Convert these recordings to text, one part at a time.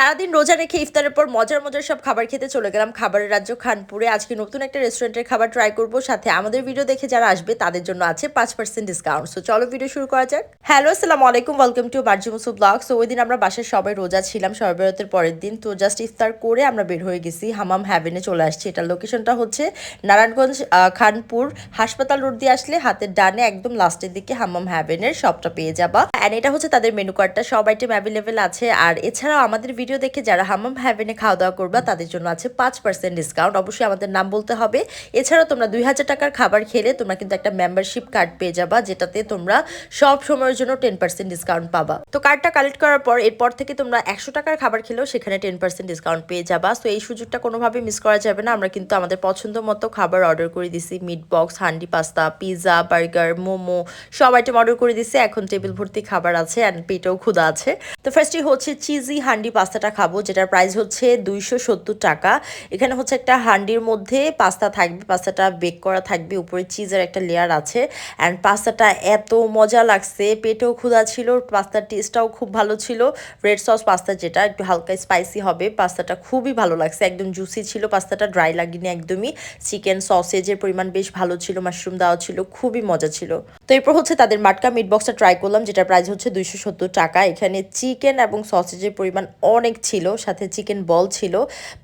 সারাদিন রোজা রেখে ইফতারের পর মজার মজার সব খাবার খেতে চলে গেলাম খাবারের রাজ্য খানপুরে। আজকে নতুন একটা রেস্টুরেন্টের খাবার ট্রাই করব। সাথে আমাদের ভিডিও দেখে যারা আসবে, তাদের জন্য আছে পাঁচ পার্সেন্ট ডিসকাউন্ট সো চলো ভিডিও শুরু করা যাক। হ্যালো আসসালামু আলাইকুম। ওয়েলকাম টু মার্জি মুসু ব্লগ সো ওই দিন আমরা বাসার সবাই রোজা ছিলাম সবাই বেরোতের পরের দিন। তো জাস্ট ইফতার করে আমরা বের হয়ে গেছি। হামাম হ্যাভেনে চলে আসছি। এটার লোকেশনটা হচ্ছে নারায়ণগঞ্জ খানপুর। হাসপাতাল রোড দিয়ে আসলে হাতের ডানে একদম লাস্টের দিকে হামাম হ্যাভেনের শপটা পেয়ে যাবা। অ্যান্ড এটা হচ্ছে তাদের মেনু কার্ডটা সব আইটেম অ্যাভেলেবেল আছে। আর এছাড়াও আমাদের ভিডিও দেখে যারা হামাম হ্যাভেনে খাওয়া দাওয়া করবা, তাদের জন্য আছে পাঁচ পার্সেন্ট ডিসকাউন্ট অবশ্যই আমাদের নাম বলতে হবে। এছাড়াও তোমরা দুই হাজার টাকার খাবার খেলে তোমরা কিন্তু একটা মেম্বারশিপ কার্ড পেয়ে যাবা, যেটাতে তোমরা সব সময়ের জন্য টেন পার্সেন্ট ডিসকাউন্ট পাবা। তো কার্ডটা কালেক্ট করার পর, এরপর থেকে তোমরা একশো টাকার খাবার খেলেও সেখানে টেন পার্সেন্ট ডিসকাউন্ট পেয়ে যাবা। সো এই সুযোগটা কোনোভাবে মিস করা যাবে না। আমরা কিন্তু আমাদের পছন্দ মতো খাবার অর্ডার করে দিছি। Meat box handi pasta pizza burger momo, সব আইটেম অর্ডার করে দিছি। এখন টেবিল ভর্তি খাবার আছে অ্যান্ড পেটেও ক্ষুদা আছে। তো ফার্স্টই হচ্ছে চিজি হান্ডি পাস্তাটা খাব, যেটার প্রাইস হচ্ছে দুইশো সত্তর টাকা। এখানে হচ্ছে একটা হান্ডির মধ্যে পাস্তা থাকবে, পাস্তাটা বেক করা থাকবে, উপরে চিজের একটা লেয়ার আছে। অ্যান্ড পাস্তাটা এত মজা লাগছে, পেটেও ক্ষুধা ছিল, পাস্তার টেস্টটাও খুব ভালো ছিল। রেড সস পাস্তা যেটা, একটু হালকা স্পাইসি হবে, পাস্তাটা খুবই ভালো লাগছে। একদম জুসি ছিল, পাস্তাটা ড্রাই লাগেনি একদমই। চিকেন সসেজের পরিমাণ বেশ ভালো ছিল মাশরুম দেওয়া ছিল, খুবই মজা ছিল। তো এরপর হচ্ছে তাদের মাটকা মিট বক্সটা ট্রাই করলাম যেটা প্রাইস হচ্ছে দুইশো সত্তর টাকা। এখানে চিকেন এবং সসেজের পরিমাণ অনেক ছিল, সাথে চিকেন বল ছিল।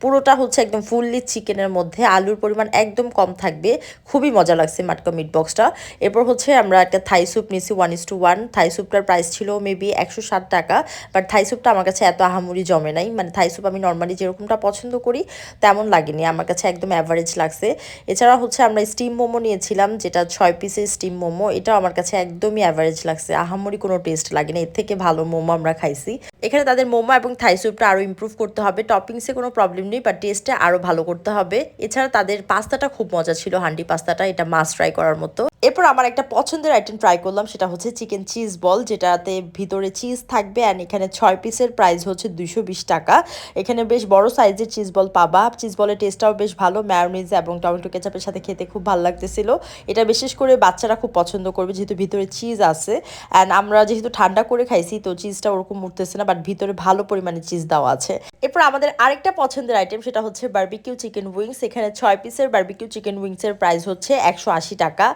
পুরোটা হচ্ছে একদম ফুললি চিকেনের মধ্যে, আলুর পরিমাণ একদম কম থাকবে। খুবই মজা লাগছে মাটকা মিট বক্সটা এরপর হচ্ছে আমরা একটা থাই স্যুপ নিয়েছি one is two one Thai স্যুপটার price ছিল মেবি একশো ষাট টাকা বাট থাই স্যুপটা আমার কাছে এত আহামরি জমে নাই। মানে থাই স্যুপ আমি নর্মালি যেরকমটা পছন্দ করি, তেমন লাগেনি। আমার কাছে একদম অ্যাভারেজ লাগছে। এছাড়া হচ্ছে আমরা স্টিম মোমো নিয়েছিলাম, যেটা ছয় পিসের স্টিম মোমো। এটাও আমার কাছে একদমই অ্যাভারেজ লাগছে। আহামরি কোনো টেস্ট লাগেনি। এর থেকে ভালো মোমো আমরা খাইছি। এখানে তাদের মোমো এবং থাই স্যুপটা আরও ইম্প্রুভ করতে হবে। টপিংসে কোনো প্রবলেম নেই বাট টেস্টটা আরও ভালো করতে হবে। এছাড়া তাদের পাস্তাটা খুব মজা ছিল, হান্ডি পাস্তাটা, এটা মাস্ট ট্রাই করার মতো। এরপর আমার একটা পছন্দের আইটেম ট্রাই করলাম, সেটা হচ্ছে চিকেন চিজ বল যেটাতে ভিতরে চিজ থাকবে অ্যান্ড এখানে ছয় পিসের প্রাইস হচ্ছে বিশ টাকা। এখানে বেশ বড় সাইজের চিজ বল পাবা। চিজ বলের টেস্টটাও বেশ ভালো ম্যায়োনিজ এবং টমেটো কেচাপের সাথে খেতে খুব ভালো লাগতেছিল। এটা বিশেষ করে বাচ্চারা খুব পছন্দ করবে, যেহেতু ভিতরে চিজ আছে। অ্যান্ড আমরা যেহেতু ঠান্ডা করে খাইছি, তো চিজটা ওরকম উঠতেছে না বাট ভিতরে ভালো পরিমাণে চিজ দেওয়া আছে। এরপর আমাদের আরেকটা পছন্দের আইটেম সেটা হচ্ছে বার্বিকিউ চিকেন উইংস এখানে ছয় পিসের বার্বিকিউ চিকেন উইংসের প্রাইস হচ্ছে একশো আশি টাকা।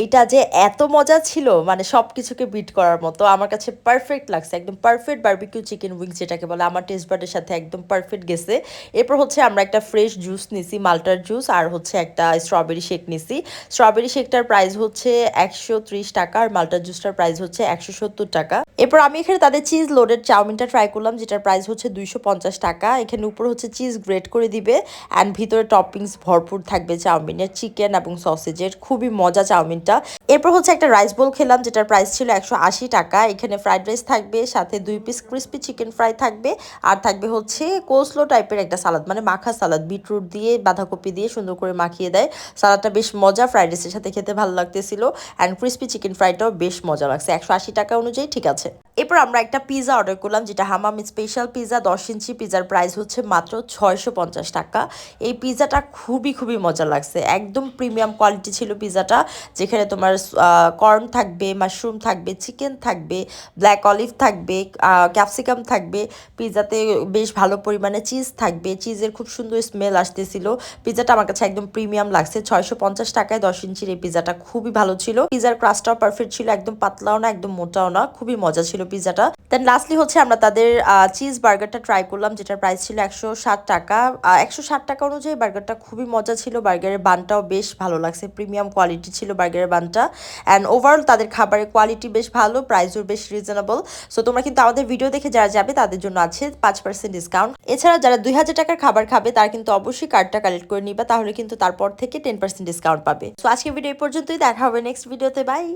এইটা যে এত মজা ছিল মানে সব কিছুকে বিট করার মতো, আমার কাছে পারফেক্ট লাগছে। একদম পারফেক্ট বার্বিকিউ চিকেন উইংস যেটাকে বলে, আমার টেস্ট বার্ডের সাথে একদম পারফেক্ট গেছে। এরপর হচ্ছে আমরা একটা ফ্রেশ জুস নিছি, মাল্টার জুস আর হচ্ছে একটা স্ট্রবেরি শেক নিছি। স্ট্রবেরি শেকটার প্রাইস হচ্ছে একশো ত্রিশ টাকা, আর মাল্টার জুসটার প্রাইস হচ্ছে একশো সত্তর টাকা। এরপর আমি এখানে তাদের চিজ লোডেড চাউমিনটা ট্রাই করলাম, যেটার প্রাইস হচ্ছে দুইশো পঞ্চাশ টাকা, এখানে উপরে হচ্ছে চিজ গ্রেট করে দিবে অ্যান্ড ভিতরে টপিংস ভরপুর থাকবে চাউমিনের চিকেন এবং সসেজের খুবই মজা চাউমিনটা। এরপর হচ্ছে একটা রাইস বোল খেলাম, যেটার প্রাইস ছিল একশো আশি টাকা। এখানে ফ্রাইড রাইস থাকবে, সাথে দুই পিস ক্রিস্পি চিকেন ফ্রাই থাকবে, আর থাকবে হচ্ছে কোসলো টাইপের একটা সালাদ মানে মাখা সালাদ বিটরুট দিয়ে, বাঁধাকপি দিয়ে সুন্দর করে মাখিয়ে দেয়। সালাদটা বেশ মজা ফ্রাইড রাইসের সাথে খেতে ভালো লাগতেছিল। অ্যান্ড ক্রিস্পি চিকেন ফ্রাইটাও বেশ মজা লাগছে। একশো আশি টাকা অনুযায়ী ঠিক আছে। এরপর আমরা একটা পিৎজা অর্ডার করলাম, যেটা হামাম স্পেশাল পিৎজা দশ ইঞ্চি পিৎজার প্রাইস হচ্ছে মাত্র ছয়শো পঞ্চাশ টাকা। এই পিৎজাটা খুবই খুবই মজা লাগছে। একদম প্রিমিয়াম কোয়ালিটি ছিল পিৎজাটা যেখানে তোমার কর্ন থাকবে মাশরুম থাকবে চিকেন থাকবে ব্ল্যাক অলিভ থাকবে ক্যাপসিকাম থাকবে। পিৎজাতে বেশ ভালো পরিমাণে চিজ থাকবে। চিজের খুব সুন্দর স্মেল আসতেছিল। পিৎজাটা আমার কাছে একদম প্রিমিয়াম লাগছে। ছয়শো পঞ্চাশ টাকায় দশ ইঞ্চির এই পিৎজাটা খুবই ভালো ছিল। পিৎজার ক্রাস্টটাও পারফেক্ট ছিল, একদম পাতলাও না, একদম মোটাও না, খুবই মজা ছিল পিৎজাটা। দেন লাস্টলি হচ্ছে আমরা তাদের চিজ বার্গারটা ট্রাই করলাম, যেটার প্রাইস ছিল একশো ষাট টাকা। একশো ষাট টাকা অনুযায়ী বার্গারটা খুবই মজা ছিল বার্গারের বানটাও বেশ ভালো লাগছে প্রিমিয়াম কোয়ালিটি ছিল বার্গারের বানটা। অ্যান্ড ওভারঅল তাদের খাবারের কোয়ালিটি বেশ ভালো প্রাইসও বেশ রিজনেবল সো তোমরা কিন্তু আমাদের ভিডিও দেখে যারা যাবে, তাদের জন্য আছে পাঁচ পার্সেন্ট ডিসকাউন্ট এছাড়া যারা দুই হাজার টাকার খাবার খাবে, তারা কিন্তু অবশ্যই কার্ডটা কালেক্ট করে নিবা, তাহলে কিন্তু তারপর থেকে টেন পার্সেন্ট ডিসকাউন্ট পাবে। সো আজকে ভিডিও এই পর্যন্তই, দেখা হবে নেক্সট ভিডিওতে বাই